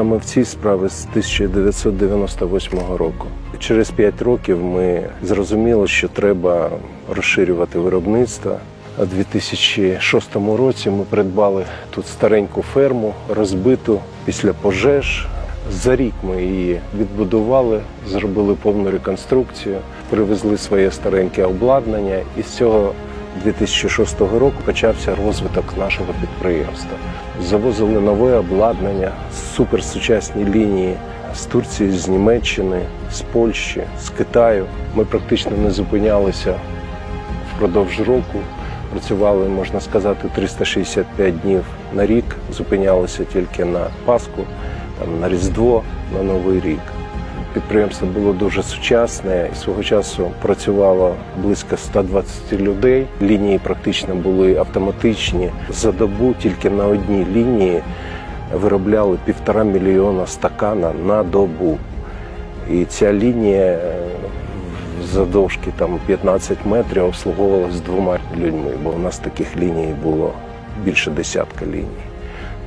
саме в цій справі з 1998 року. Через 5 років ми зрозуміли, що треба розширювати виробництво. У 2006 році ми придбали тут стареньку ферму, розбиту після пожеж. За рік ми її відбудували, зробили повну реконструкцію, привезли своє стареньке обладнання, і з цього 2006 року почався розвиток нашого підприємства. Завозили нове обладнання, суперсучасні лінії з Турції, з Німеччини, з Польщі, з Китаю. Ми практично не зупинялися впродовж року. Працювали, можна сказати, 365 днів на рік, зупинялися тільки на Пасху, там, на Різдво, на Новий рік. Підприємство було дуже сучасне. Свого часу працювало близько 120 людей. Лінії практично були автоматичні. За добу тільки на одній лінії виробляли півтора мільйона стакана на добу. І ця лінія е, задовжки там 15 метрів обслуговувалась двома людьми, бо у нас таких ліній було більше десятка ліній.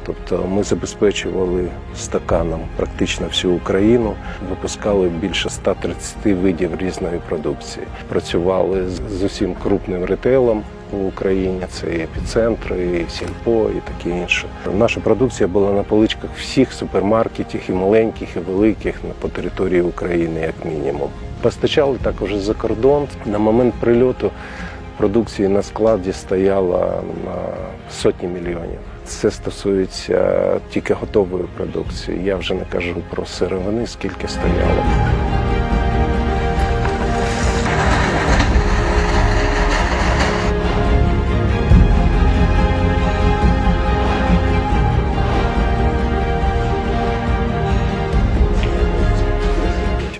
Тобто ми забезпечували стаканом практично всю Україну, випускали більше 130 видів різної продукції. Працювали з- усім крупним ретейлом у Україні. Це і епіцентри, і сільпо, і таке інше. Наша продукція була на поличках всіх супермаркетів, і маленьких, і великих по території України, як мінімум. Постачали також за кордон. На момент прильоту продукції на складі стояло на сотні мільйонів. Це стосується тільки готової продукції. Я вже не кажу про сировини, скільки стояло.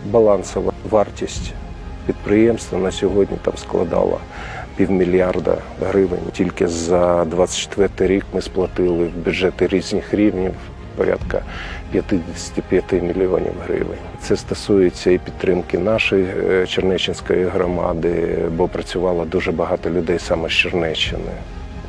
Балансова вартість підприємства на сьогодні там складала півмільярда гривень. Тільки за 24 рік ми сплатили в бюджети різних рівнів порядка 55 мільйонів гривень. Це стосується і підтримки нашої е, Чернеччинської громади, бо працювало дуже багато людей саме з Чернеччини.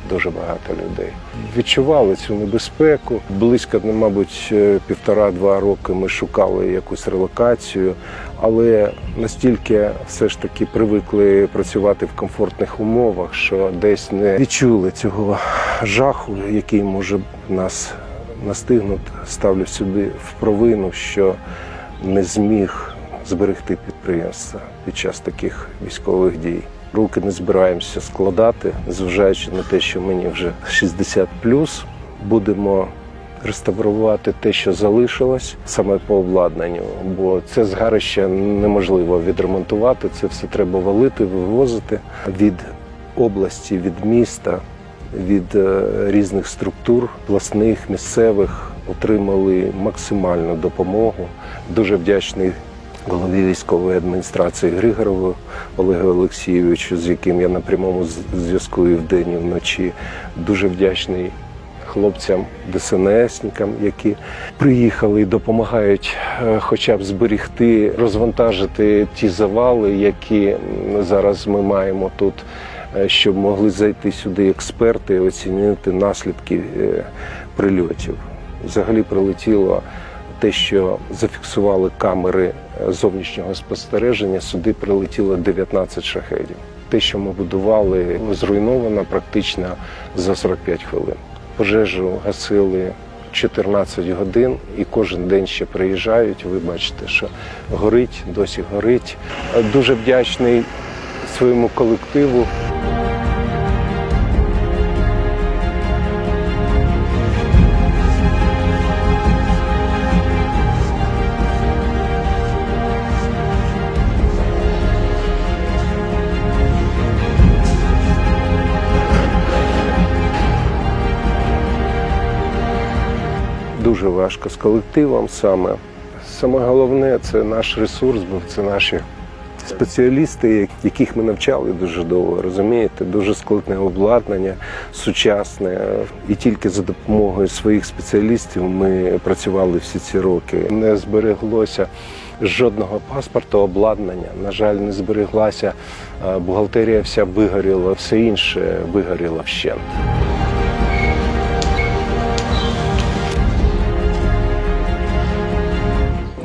Дуже багато людей відчували цю небезпеку. Близько, ну, мабуть, е, півтора-два роки ми шукали якусь релокацію, але настільки все ж таки привикли працювати в комфортних умовах, що десь не відчули цього жаху, який може нас настигнути. Ставлю собі в провину, що не зміг зберегти підприємство під час таких військових дій. Руки не збираємося складати, зважаючи на те, що мені вже 60 будемо реставрувати те, що залишилось саме по обладнанню, бо це згарище неможливо відремонтувати. Це все треба валити, вивозити від області, від міста, від е, різних структур, власних, місцевих отримали максимальну допомогу. Дуже вдячний голові військової адміністрації Григорову Олегу Олексійовичу, з яким я на прямому зв'язку і вдень, і вночі. Дуже вдячний хлопцям, ДСНСникам, які приїхали і допомагають е, хоча б зберігти, розвантажити ті завали, які зараз ми маємо тут, е, щоб могли зайти сюди експерти і оцінити наслідки е, прильотів. Взагалі прилетіло те, що зафіксували камери е, зовнішнього спостереження, сюди прилетіло 19 шахедів. Те, що ми будували, зруйновано практично за 45 хвилин. Пожежу гасили 14 годин і кожен день ще приїжджають. Ви бачите, що горить, досі горить. Дуже вдячний своєму колективу. Дуже важко з колективом саме. Саме головне це наш ресурс, бо це наші спеціалісти, яких ми навчали дуже довго, розумієте, дуже складне обладнання, сучасне. І тільки за допомогою своїх спеціалістів ми працювали всі ці роки. Не збереглося жодного паспорту обладнання. На жаль, не збереглася бухгалтерія, вся вигоріла, все інше вигоріло вщент.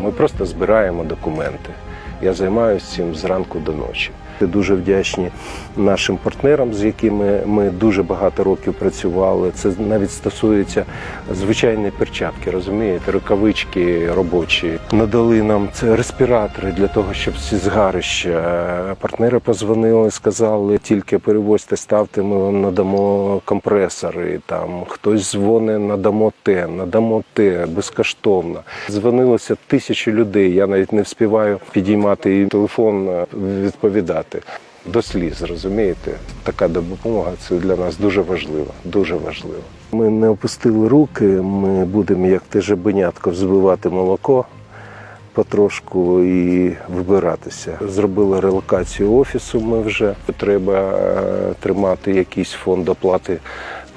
Ми просто збираємо документи. Я займаюся цим зранку до ночі. Дуже вдячні нашим партнерам, з якими ми дуже багато років працювали. Це навіть стосується звичайної перчатки, розумієте, рукавички робочі. Надали нам це респіратори для того, щоб ці згарища. Партнери позвонили, сказали, тільки перевозьте, ставте, ми вам надамо компресори. Там хтось дзвонить, надамо те, надамо те безкоштовно. Дзвонилося тисячі людей. Я навіть не вспіваю підіймати і телефон, е, відповідати. До сліз, розумієте, така допомога це для нас дуже важливо. Дуже важливо. Ми не опустили руки. Ми будемо як те жебенятко взбивати молоко потрошку і вибиратися. Зробили релокацію офісу. Ми вже треба е, тримати якийсь фонд оплати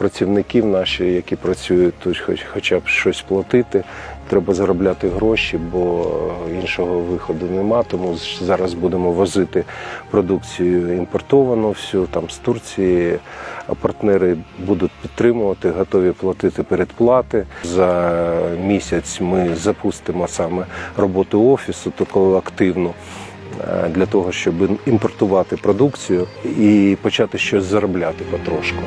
працівників наші, які працюють тут, хоч хоча б щось платити. Треба заробляти гроші, бо іншого виходу нема. Тому зараз будемо возити продукцію імпортовану всю там з Турції. А партнери будуть підтримувати, готові платити передплати. За місяць ми запустимо саме роботу офісу, таку активну. е, Для того щоб імпортувати продукцію і почати щось заробляти потрошку.